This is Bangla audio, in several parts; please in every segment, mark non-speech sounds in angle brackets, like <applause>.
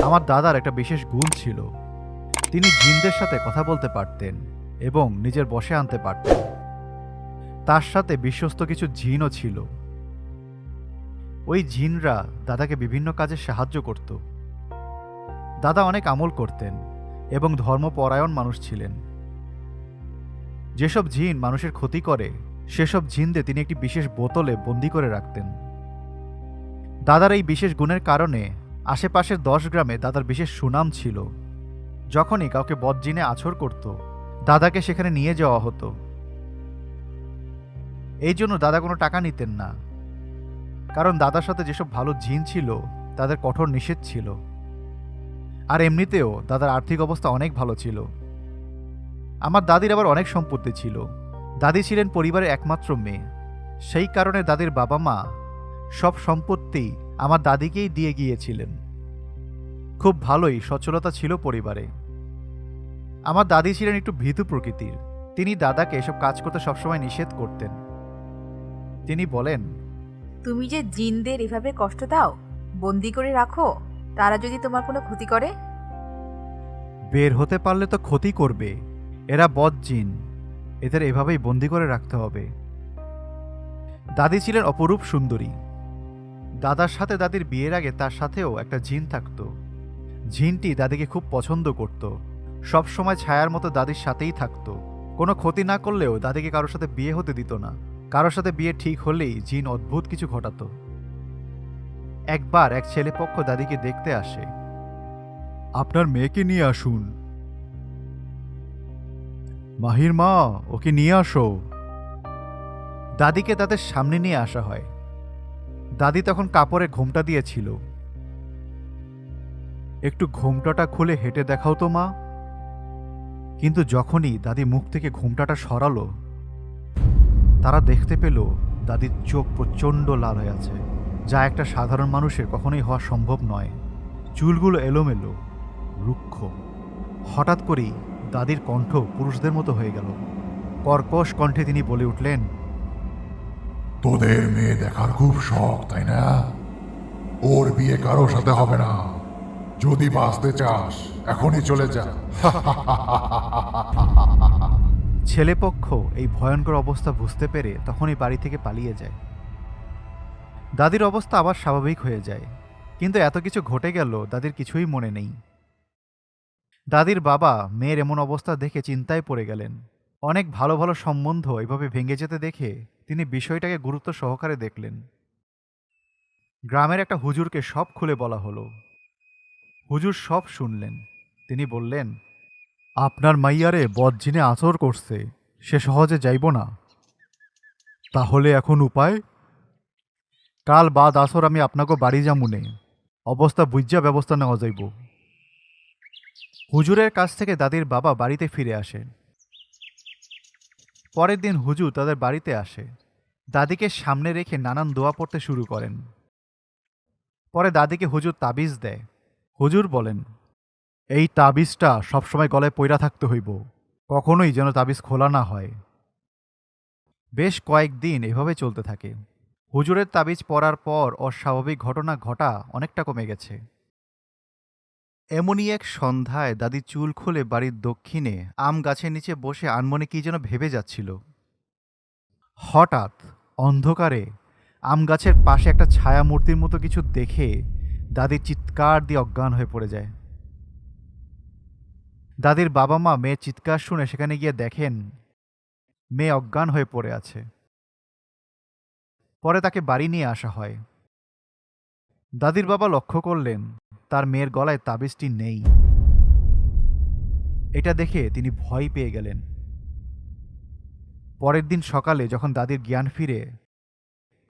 আমার দাদার একটা বিশেষ গুণ ছিল। তিনি জিনদের সাথে কথা বলতে পারতেন এবং নিজের বসে আনতে পারতেন। তার সাথে বিশ্বস্ত কিছু জিনও ছিল। ওই জিনরা দাদাকে বিভিন্ন কাজে সাহায্য করত। দাদা অনেক আমল করতেন এবং ধর্মপরায়ণ মানুষ ছিলেন। যেসব জিন মানুষের ক্ষতি করে, সেসব জিনদের তিনি একটি বিশেষ বোতলে বন্দি করে রাখতেন। দাদার এই বিশেষ গুণের কারণে আশেপাশের দশ গ্রামে দাদার বিশেষ সুনাম ছিল। যখনই কাউকে বদজিনে আছর করত, দাদাকে সেখানে নিয়ে যাওয়া হতো। এই জন্য দাদা কোনো টাকা নিতেন না। কারণ দাদার সাথে যেসব ভালো জিন ছিল, তাদের কঠোর নিষেধ ছিল। আর এমনিতেও দাদার আর্থিক অবস্থা অনেক ভালো ছিল। আমার দাদির আবার অনেক সম্পত্তি ছিল। দাদি ছিলেন পরিবারের একমাত্র মেয়ে। সেই কারণে দাদির বাবা মা সব সম্পত্তি আমার দাদিকেই দিয়ে গিয়েছিলেন। খুব ভালোই সচ্ছলতা ছিল পরিবারে। আমার দাদি ছিলেন একটু ভীতু প্রকৃতির। তিনি দাদাকে এসব কাজ করতে সবসময় নিষেধ করতেন। তিনি বলেন তুমি যে জিনদের এভাবে কষ্ট দাও বন্দি করে রাখো তারা যদি তোমার কোনো ক্ষতি করে? বের হতে পারলে তো ক্ষতি করবে। এরা বদ জিন। এদের এভাবেই বন্দি করে রাখতে হবে। দাদি ছিলেন অপরূপ সুন্দরী। দাদার সাথে দাদির বিয়ের আগে তার সাথেও একটা জিন থাকতো। জিনটি দাদিকে খুব পছন্দ করত। সব সময় ছায়ার মতো দাদির সাথেই থাকতো। কোনো ক্ষতি না করলেও দাদিকে কারোর সাথে বিয়ে হতে দিত না। কারোর সাথে বিয়ে ঠিক হলেই জিন অদ্ভুত কিছু ঘটাত। একবার এক ছেলে পক্ষ দাদিকে দেখতে আসে। আপনার মেয়েকে নিয়ে আসুন। মাহির মা ওকে নিয়ে আসো। দাদিকে তাদের সামনে নিয়ে আসা হয়। দাদি তখন কাপড়ে ঘোমটা দিয়েছিল। একটু ঘোমটাটা খুলে হেঁটে দেখাও তো মা। কিন্তু যখনই দাদি মুখ থেকে ঘোমটাটা সরালো, তারা দেখতে পেল দাদির চোখ প্রচণ্ড লাল হয়ে আছে, যা একটা সাধারণ মানুষের কখনোই হওয়া সম্ভব নয়। চুলগুলো এলোমেলো, রুক্ষ। হঠাৎ করেই দাদির কণ্ঠ পুরুষদের মতো হয়ে গেল। কর্কশ কণ্ঠে তিনি বলে উঠলেন তোদের মেয়ে দেখার খুব শখ, তাই না? ওর বিয়ে কারোর সাথে হবে না। যদি বাঁচতে চাস, এখনই চলে যা। <laughs> ছেলেপক্ষ এই ভয়ঙ্কর অবস্থা বুঝতে পেরে তখনই বাড়ি থেকে পালিয়ে যায়। দাদির অবস্থা আবার স্বাভাবিক হয়ে যায়, কিন্তু এত কিছু ঘটে গেল দাদির কিছুই মনে নেই। দাদির বাবা মেয়ের এমন অবস্থা দেখে চিন্তায় পড়ে গেলেন। অনেক ভালো ভালো সম্বন্ধ এভাবে ভেঙে যেতে দেখে তিনি বিষয়টাকে গুরুত্ব সহকারে দেখলেন। গ্রামের একটা হুজুরকে সব খুলে বলা হলো। হুজুর সব শুনলেন। তিনি বললেন, আপনার মাইয়ারে বদজিনে আচর করছে, সে সহজে যাইব না। তাহলে এখন উপায়? কাল বাদ আসর আমি আপনাকে বাড়ি যামুনে। অবস্থা বুঝা ব্যবস্থা নেওয়া যাইব। হুজুরের কাছ থেকে দাদির বাবা বাড়িতে ফিরে আসেন। পরের দিন হুজুর তাদের বাড়িতে আসে। দাদিকে সামনে রেখে নানান দোয়া পড়তে শুরু করেন। পরে দাদিকে হুজুর তাবিজ দেয়। হুজুর বলেন, এই তাবিজটা সবসময় গলায় পইরা থাকতে হইব। কখনোই যেন তাবিজ খোলা না হয়। বেশ কয়েকদিন এভাবে চলতে থাকে। হুজুরের তাবিজ পড়ার পর অস্বাভাবিক ঘটনা ঘটা অনেকটা কমে গেছে। এমনই এক সন্ধ্যায় দাদি চুল খুলে বাড়ির দক্ষিণে আম গাছের নিচে বসে আনমনে কি যেন ভেবে যাচ্ছিল। হঠাৎ অন্ধকারে আম গাছের পাশে একটা ছায়া মূর্তির মতো কিছু দেখে দাদি চিৎকার দিয়ে অজ্ঞান হয়ে পড়ে যায়। দাদির বাবা মা মেয়ের চিৎকার শুনে সেখানে গিয়ে দেখেন মেয়ে অজ্ঞান হয়ে পড়ে আছে। পরে তাকে বাড়ি নিয়ে আসা হয়। দাদির বাবা লক্ষ্য করলেন তার মেয়ের গলায় তাবিজটি নেই। এটা দেখে তিনি ভয় পেয়ে গেলেন। পরের দিন সকালে যখন দাদির জ্ঞান ফিরে,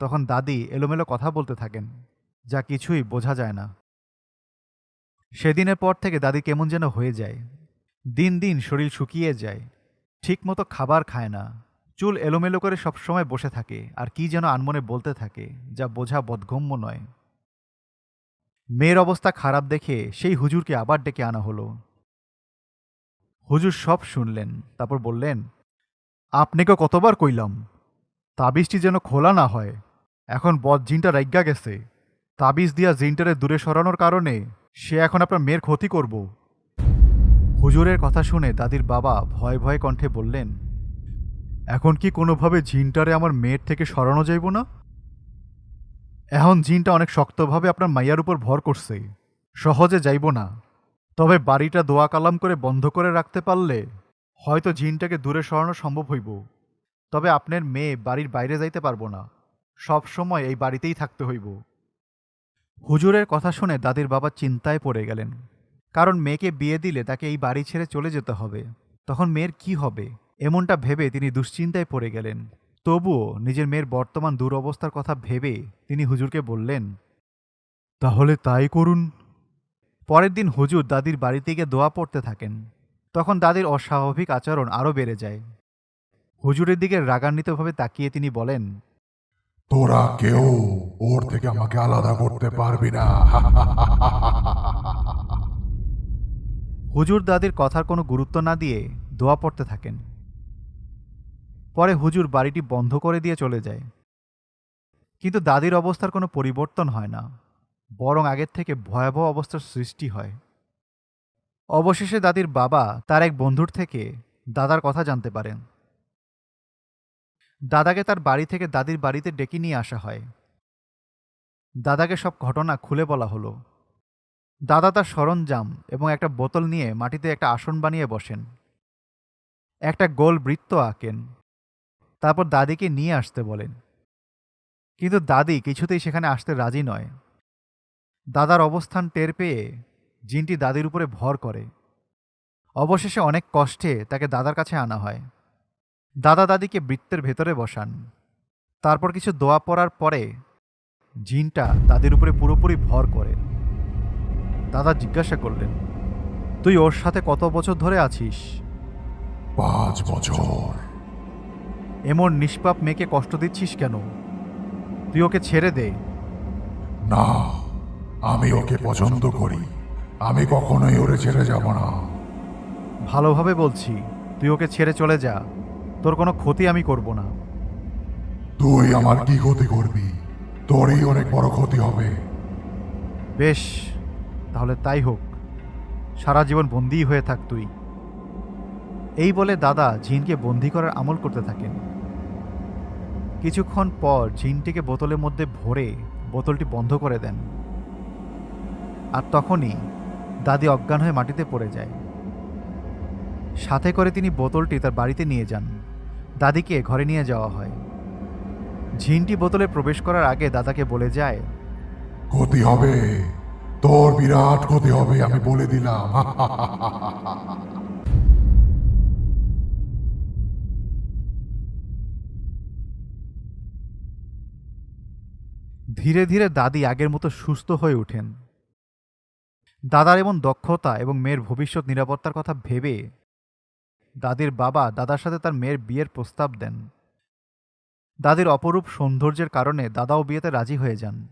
তখন দাদি এলোমেলো কথা বলতে থাকেন, যা কিছুই বোঝা যায় না। সেদিনের পর থেকে দাদি কেমন যেন হয়ে যায়। দিন দিন শরীর শুকিয়ে যায়, ঠিকমতো খাবার খায় না, চুল এলোমেলো করে সবসময় বসে থাকে, আর কি যেন আনমনে বলতে থাকে, যা বোঝা বোধগম্য নয়। মেয়ের অবস্থা খারাপ দেখে সেই হুজুরকে আবার ডেকে আনা হলো। হুজুর সব শুনলেন, তারপর বললেন আপনাকে কতবার কইলাম, তাবিজটি যেন খোলা না হয়। এখন বদ জিনটা রাইজ্ঞা গেছে। তাবিজ দিয়া জিনটারে দূরে সরানোর কারণে সে এখন আপনার মেয়ের ক্ষতি করব। হুজুরের কথা শুনে দাদির বাবা ভয় ভয় কণ্ঠে বললেন, এখন কি কোনোভাবে জিনটারে আমার মেয়ের থেকে সরানো যাইব না? এখন জিনটা অনেক শক্তভাবে আপনার মাইয়ার উপর ভর করছে। সহজে যাইব না। তবে বাড়িটা দোয়া কালাম করে বন্ধ করে রাখতে পারলে হয়তো জিনটাকে দূরে সরানো সম্ভব হইব। তবে আপনার মেয়ে বাড়ির বাইরে যাইতে পারব না। সব সময় এই বাড়িতেই থাকতে হইব। হুজুরের কথা শুনে দাদির বাবা চিন্তায় পড়ে গেলেন। কারণ মেয়েকে বিয়ে দিলে তাকে এই বাড়ি ছেড়ে চলে যেতে হবে। তখন মেয়ের কি হবে? এমনটা ভেবে তিনি দুশ্চিন্তায় পড়ে গেলেন। তবুও নিজের মেয়ের বর্তমান দুরবস্থার কথা ভেবে তিনি হুজুরকে বললেন তাহলে তাই করুন। পরের দিন হুজুর দাদির বাড়িতে গিয়ে দোয়া পড়তে থাকেন। তখন দাদির অস্বাভাবিক আচরণ আরও বেড়ে যায়। হুজুরের দিকে রাগান্বিতভাবে তাকিয়ে তিনি বলেন তোরা কেউ ওর থেকে আমাকে আলাদা করতে পারবি না। হুজুর দাদির কথার কোনো গুরুত্ব না দিয়ে দোয়া পড়তে থাকেন। পরে হুজুর বাড়িটি বন্ধ করে দিয়ে চলে যায়। কিন্তু দাদির অবস্থার কোনো পরিবর্তন হয় না, বরং আগের থেকে ভয়াবহ অবস্থার সৃষ্টি হয়। অবশেষে দাদির বাবা তার এক বন্ধুর থেকে দাদার কথা জানতে পারেন। দাদাকে তার বাড়ি থেকে দাদির বাড়িতে ডেকে নিয়ে আসা হয়। দাদাকে সব ঘটনা খুলে বলা হলো। দাদা তার সরঞ্জাম এবং একটা বোতল নিয়ে মাটিতে একটা আসন বানিয়ে বসেন। একটা গোল বৃত্ত আঁকেন। তারপর দাদিকে নিয়ে আসতে বলেন। কিন্তু দাদি কিছুতেই সেখানে আসতে রাজি নয়। দাদার অবস্থান টের পেয়ে জিনটি দাদির উপরে ভর করে। অবশেষে অনেক কষ্টে তাকে দাদার কাছে আনা হয়। দাদা দাদিকে বৃত্তের ভেতরে বসান। তারপর কিছু দোয়া পড়ার পরে জিনটা দাদির উপরে পুরোপুরি ভর করে। দাদা জিজ্ঞাসা করলেন, তুই ওর সাথে কত বছর ধরে আছিস? পাঁচ বছর। এমন নিষ্পাপ মেয়েকে কষ্ট দিচ্ছিস কেন? তুই ওকে ছেড়ে দে। না আমি ওকে পছন্দ করি। আমি কখনোই ওরে ছেড়ে যাব না। ভালোভাবে বলছি তুই ওকে ছেড়ে চলে যা। তোর কোনো ক্ষতি আমি করব না। তুই আমার কি ক্ষতি করবি? তোরই অনেক বড় ক্ষতি হবে। বেশ তাহলে তাই হোক। সারা জীবন বন্দিই হয়ে থাক তুই। এই বলে দাদা ঝিনকে বন্দি করার আমল করতে থাকেন। কিছুক্ষণ পর ঝিনটিকে বোতলের মধ্যে ভরে বোতলটি বন্ধ করে দেন। আর তখনই দাদি অজ্ঞান হয়ে মাটিতে পড়ে যায়। সাথে করে তিনি বোতলটি তার বাড়িতে নিয়ে যান। দাদিকে ঘরে নিয়ে যাওয়া হয়। ঝিনটি বোতলে প্রবেশ করার আগে দাদাকে বলে যায় ক্ষতি হবে। তোর বিরাট ক্ষতি হবে, আমি বলে দিলাম। <laughs> ধীরে ধীরে দাদি আগের মতো সুস্থ হয়ে ওঠেন। দাদার এমন দক্ষতা এবং মেয়ের ভবিষ্যৎ নিরাপত্তার কথা ভেবে দাদির বাবা দাদার সাথে তার মেয়ের বিয়ের প্রস্তাব দেন। দাদির অপরূপ সৌন্দর্যের কারণে দাদাও বিয়েতে রাজি হয়ে যান।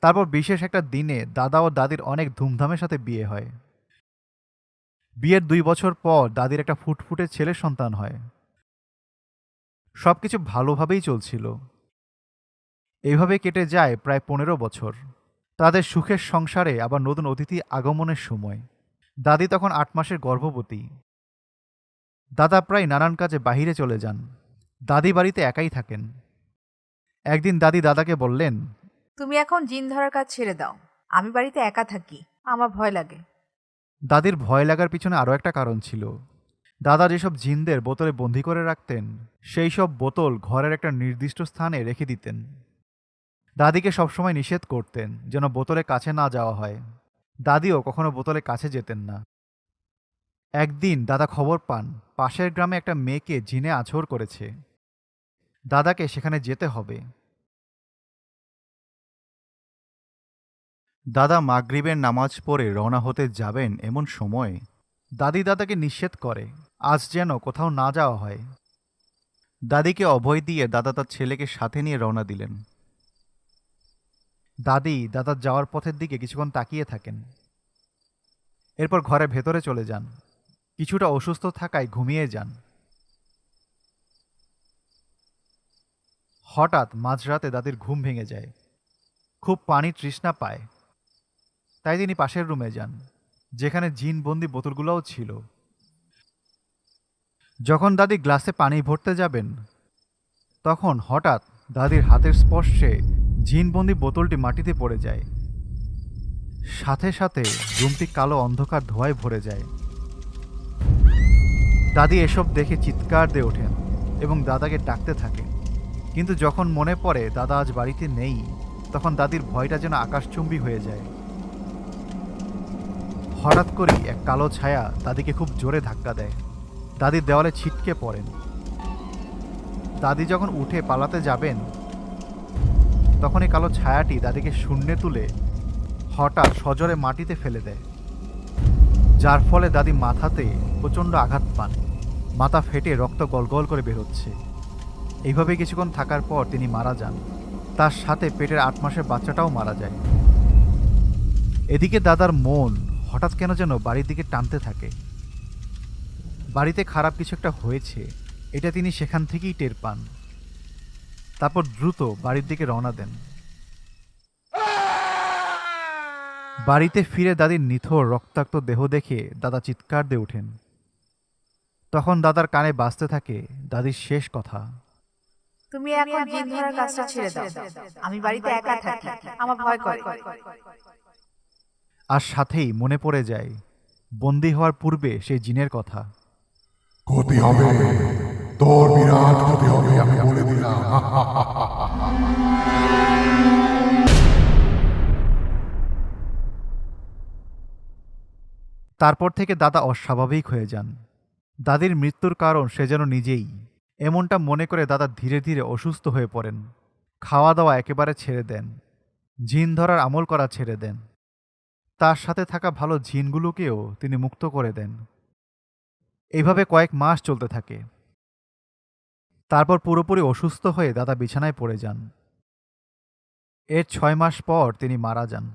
তারপর বিশেষ একটা দিনে দাদা ও দাদির অনেক ধুমধামের সাথে বিয়ে হয়। বিয়ের দুই বছর পর দাদির একটা ফুটফুটে ছেলের সন্তান হয়। সবকিছু ভালোভাবেই চলছিল। এইভাবে কেটে যায় প্রায় পনেরো বছর। তাদের সুখের সংসারে আবার নতুন অতিথি আগমনের সময়। দাদি তখন আট মাসের গর্ভবতী। দাদা প্রায় নানান কাজে বাহিরে চলে যান। দাদি বাড়িতে একাই থাকেন। একদিন দাদি দাদাকে বললেন তুমি এখন জিন ধরার কাজ ছেড়ে দাও। আমি বাড়িতে একা থাকি। আমার ভয় লাগে। দাদির ভয় লাগার পিছনে আরও একটা কারণ ছিল। দাদা যেসব জিনদের বোতলে বন্দি করে রাখতেন সেই সব বোতল ঘরের একটা নির্দিষ্ট স্থানে রেখে দিতেন। দাদিকে সবসময় নিষেধ করতেন যেন বোতলে কাছে না যাওয়া হয়। দাদিও কখনো বোতলে কাছে যেতেন না। একদিন দাদা খবর পান, পাশের গ্রামে একটা মেয়েকে জিনে আছর করেছে। দাদাকে সেখানে যেতে হবে। দাদা মাগরিবের নামাজ পড়ে রওনা হতে যাবেন এমন সময় দাদি দাদাকে নিষেধ করে, আজ যেন কোথাও না যাওয়া হয়। দাদিকে অভয় দিয়ে দাদা তার ছেলেকে সাথে নিয়ে রওনা দিলেন। দাদি দাদার যাওয়ার পথের দিকে কিছুক্ষণ তাকিয়ে থাকেন। এরপর ঘরে ভেতরে চলে যান। কিছুটা অসুস্থ থাকায় ঘুমিয়ে যান। হঠাৎ মাঝরাতে দাদির ঘুম ভেঙে যায়। খুব পানি তৃষ্ণা পায়। তাই তিনি পাশের রুমে যান, যেখানে জিন বন্দি বোতলগুলোও ছিল। যখন দাদি গ্লাসে পানি ভরতে যাবেন, তখন হঠাৎ দাদির হাতের স্পর্শে জিনবন্দি বোতলটি মাটিতে পড়ে যায়। সাথে সাথে রুমটি কালো অন্ধকার ধোঁয়ায় ভরে যায়। দাদি এসব দেখে চিৎকার দিয়ে ওঠেন এবং দাদাকে ডাকতে থাকেন। কিন্তু যখন মনে পড়ে দাদা আজ বাড়িতে নেই, তখন দাদির ভয়টা যেন আকাশচুম্বী হয়ে যায়। হঠাৎ করেই এক কালো ছায়া দাদিকে খুব জোরে ধাক্কা দেয়। দাদির দেওয়ালে ছিটকে পড়েন। দাদি যখন উঠে পালাতে যাবেন তখন এই কালো ছায়াটি দাদিকে শূন্যে তুলে হঠাৎ সজোরে মাটিতে ফেলে দেয়। যার ফলে দাদি মাথাতে প্রচণ্ড আঘাত পান। মাথা ফেটে রক্ত গলগল করে বেরোচ্ছে এইভাবে কিছুক্ষণ থাকার পর তিনি মারা যান। তার সাথে পেটের আট মাসের বাচ্চাটাও মারা যায়। এদিকে দাদার মন হঠাৎ কেন যেন বাড়ির দিকে টানতে থাকে। বাড়িতে খারাপ কিছু একটা হয়েছে, এটা তিনি সেখান থেকেই টের পান। তারপর দ্রুত বাড়ির দিকে রওনা দেন। বাড়িতে ফিরে দাদির নিথর রক্তাক্ত দেহ দেখে দাদা চিৎকার দিয়ে ওঠেন তখন দাদার কানে বাজতে থাকে দাদির শেষ কথা। তুমি এখন জিন ধরার কাজটা ছেড়ে দাও। আমি বাড়িতে একা থাকি। আমার ভয় করে। আর সাথেই মনে পড়ে যায় বন্দি হওয়ার পূর্বে সেই জিনের কথা। ক্ষতি হবে। তোর বিরাট ক্ষতি হবে, আমি বলে দিলাম। তারপর থেকে দাদা অস্বাভাবিক হয়ে যান। দাদির মৃত্যুর কারণ সে যেন নিজেই। এমনটা মনে করে দাদা ধীরে ধীরে অসুস্থ হয়ে পড়েন। খাওয়া দাওয়া একেবারে ছেড়ে দেন। জিন ধরার আমল করা ছেড়ে দেন। তার সাথে থাকা ভালো জিনগুলোকেও তিনি মুক্ত করে দেন। এইভাবে কয়েক মাস চলতে থাকে। তারপর পুরোপুরি অসুস্থ হয়ে দাদা বিছানায় পড়ে যান। এর ছয় মাস পর তিনি মারা যান।